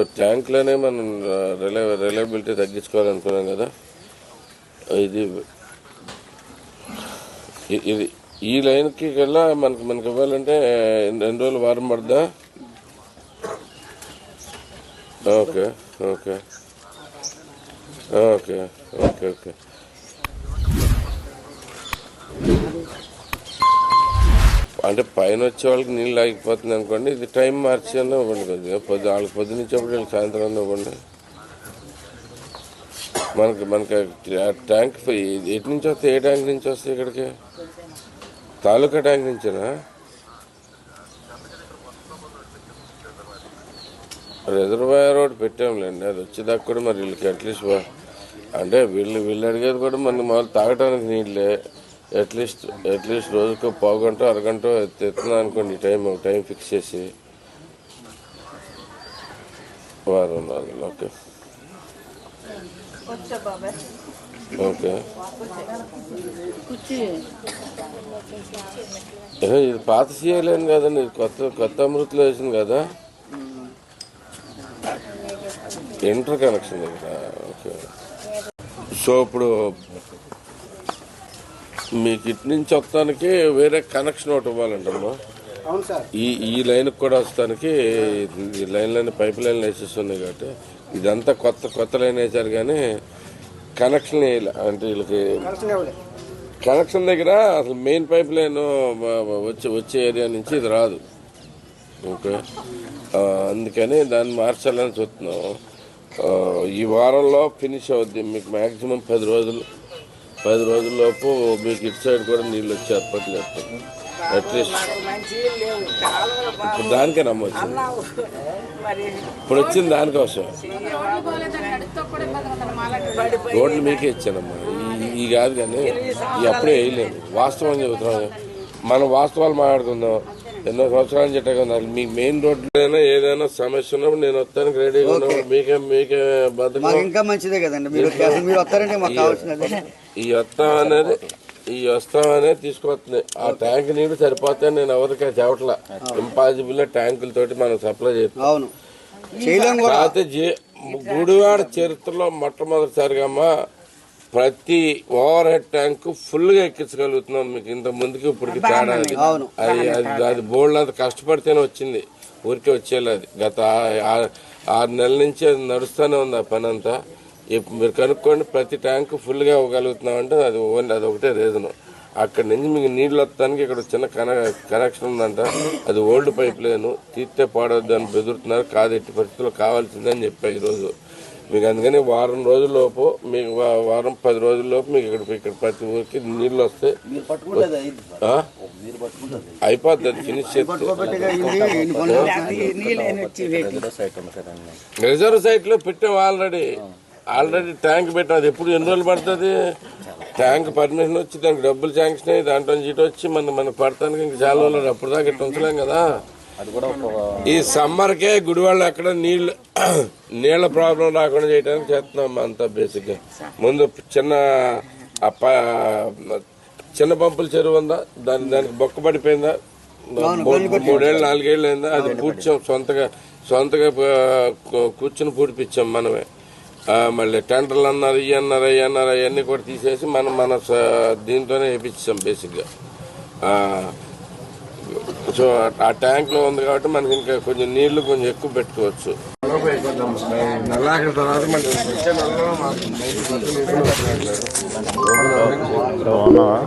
So ట్యాంక్లోనే మనం relay reliability తగ్గించుకోవాలనుకున్నాం కదా. ఇది ఇది ఈ లైన్కి కల్లా మనకి మనకి ఇవ్వాలంటే రెండు రోజులు వారం పడదా okay okay. Okay okay okay. అంటే పైన వచ్చే వాళ్ళకి నీళ్ళు ఆగిపోతుంది అనుకోండి ఇది టైం మార్చి అన్న ఇవ్వండి కొద్దిగా. పొద్దు వాళ్ళకి పొద్దునిచ్చేప్పుడు వీళ్ళకి సాయంత్రం అన్న ఇవ్వండి. మనకి మనకి ట్యాంక్ ఎటు నుంచి వస్తే ఏ ట్యాంక్ నుంచి వస్తే ఇక్కడికి? తాలూకా ట్యాంక్ నుంచేనా? రిజర్వాయర్ రోడ్ పెట్టాంలేండి. అది వచ్చేదాకా కూడా మరి వీళ్ళకి అట్లీస్ట్ అంటే వీళ్ళు వీళ్ళు అడిగేది కూడా మనకి మామూలు తాగడానికి నీళ్ళే. అట్లీస్ట్ అట్లీస్ట్ రోజుకు పావు గంట అరగంట ఎత్తున్నా అనుకోండి టైం టైం ఫిక్స్ చేసి. వారం రోజులు ఓకే. ఓకే. ఇది పాత సీఏలేను కదండి ఇది కొత్త కొత్త అమృతలో వేసింది కదా? ఇంటర్ కనెక్షన్ ఇక్కడ. ఓకే. సో ఇప్పుడు మీకు ఇటు నుంచి వస్తానికి వేరే కనెక్షన్ ఒకటి ఇవ్వాలంటమ్మా. ఈ ఈ లైన్కి కూడా వస్తానికి ఈ లైన్లన్నీ పైప్ లైన్లు వేసేస్తున్నాయి కాబట్టి ఇదంతా కొత్త కొత్త లైన్ వేశారు కానీ కనెక్షన్ వేయలే. అంటే వీళ్ళకి కనెక్షన్ దగ్గర అసలు మెయిన్ పైప్ లైన్ వచ్చే వచ్చే ఏరియా నుంచి ఇది రాదు. ఓకే అందుకని దాన్ని మార్చాలని చూస్తున్నాం. ఈ వారంలో ఫినిష్ అవుద్ది. మీకు మ్యాక్సిమం పది రోజులు పది రోజుల్లోపు మీకు ఇటు సైడ్ కూడా నీళ్ళు వచ్చే ఏర్పాట్లు చేస్తాం అట్లీస్ట్ ఇప్పుడు దానికే నమ్మొచ్చు. ఇప్పుడు వచ్చింది దానికోసం. రోడ్లు మీకే ఇచ్చానమ్మా. ఈ- ఈ కాదు కానీ ఈ అప్పుడే వేయలేము వాస్తవం చెబుతున్నాం మనం వాస్తవాలు మాట్లాడుకుందాం. ఎన్నో సంవత్సరాలు చెప్పే కదా మీకు మెయిన్ రోడ్లైనా ఏదైనా సమస్య ఉన్నప్పుడు నేను వస్తానికి రెడీగా ఉన్నప్పుడు మీకే మీకే బతుకు. ఇంకా మంచిదే కదండి. మీరు మీరు వస్తారంటే మాకు కావాల్సినది ఈ వస్తాం అనేది ఈ వస్తాం అనేది తీసుకొస్తుంది ఆ ట్యాంక్ నీళ్ళు సరిపోతే నేను ఎవరికి చెప్పట్లా. ఇంపాసిబుల్ ట్యాంకులతోటి మనం సప్లై చేస్తాం. అవును. కాకపోతే గుడివాడ చరిత్రలో మొట్టమొదటిసారిగా అమ్మా ప్రతి ఓవర్ హెడ్ ట్యాంక్ ఫుల్గా ఎక్కించగలుగుతున్నాం మీకు ఇంత ముందుకి ఇప్పటికి తేడా అది. అది అది బోల్డ్ అంత కష్టపడితేనే వచ్చింది. ఊరికే వచ్చేది అది. గత ఆరు నెలల నుంచి అది నడుస్తూనే ఉంది ఆ పని అంతా మీరు కనుక్కోండి ప్రతి ట్యాంక్ ఫుల్గా ఇవ్వగలుగుతున్నాం అంటే అది ఓన్లీ అది ఒకటే రీజన్. అక్కడి నుంచి మీకు నీళ్ళు వస్తానికి ఇక్కడ చిన్న కన కనెక్షన్ ఉందంట. అది ఓల్డ్ పైప్ లేను. తీస్తే పాడవద్దు అని బెదురుతున్నారు. కాదు ఎట్టి పరిస్థితుల్లో కావాల్సిందని చెప్పా ఈరోజు. మీకు అందుకని వారం రోజుల్లోపు మీకు వారం పది రోజుల్లోపు మీకు ఇక్కడ ఇక్కడ ప్రతి ఊరికి నీళ్ళు వస్తాయి అది ఫినిష్ చేస్తే రిజర్వ్ సైట్లో పెట్టాం ఆల్రెడీ. ఆల్రెడీ ట్యాంక్ పెట్టాం. అది ఎప్పుడు ఎన్ని రోజులు పడుతుంది? ట్యాంక్ పర్మిషన్ వచ్చి దానికి డబ్బులు శాంక్షన్ అయ్యి దాంట్లో ఇటు వచ్చి మన మనకు పడటానికి ఇంక చాలా రోజులు అప్పుడు దాకా ఇట్లా ఉంచలేం కదా. ఈ సమ్మర్కే గుడివాళ్ళు ఎక్కడ నీళ్ళు నీళ్ళ ప్రాబ్లం రాకుండా చేయడానికి చేస్తున్నాం అంతా బేసిక్గా ముందు చిన్న చిన్న పంపుల చెరువు ఉందా? దాని దానికి బొక్క పడిపోయిందా? మూడు- మూడేళ్ళు నాలుగేళ్ళు అయిందా? అది పూడ్చాం సొంతగా సొంతగా కూర్చుని పూడిపించాం మనమే. ఆ, మళ్ళీ టెండర్లు అన్నారు ఇవి అన్నారు అవి అన్నారు అవన్నీ కూడా తీసేసి మనం మన స- దీంతోనే వేయించాం బేసిక్గా. ఆ, సో ఆ ట్యాంక్లో ఉంది కాబట్టి మనకి ఇంకా కొంచెం నీళ్ళు కొంచెం ఎక్కువ పెట్టుకోవచ్చు తర్వాత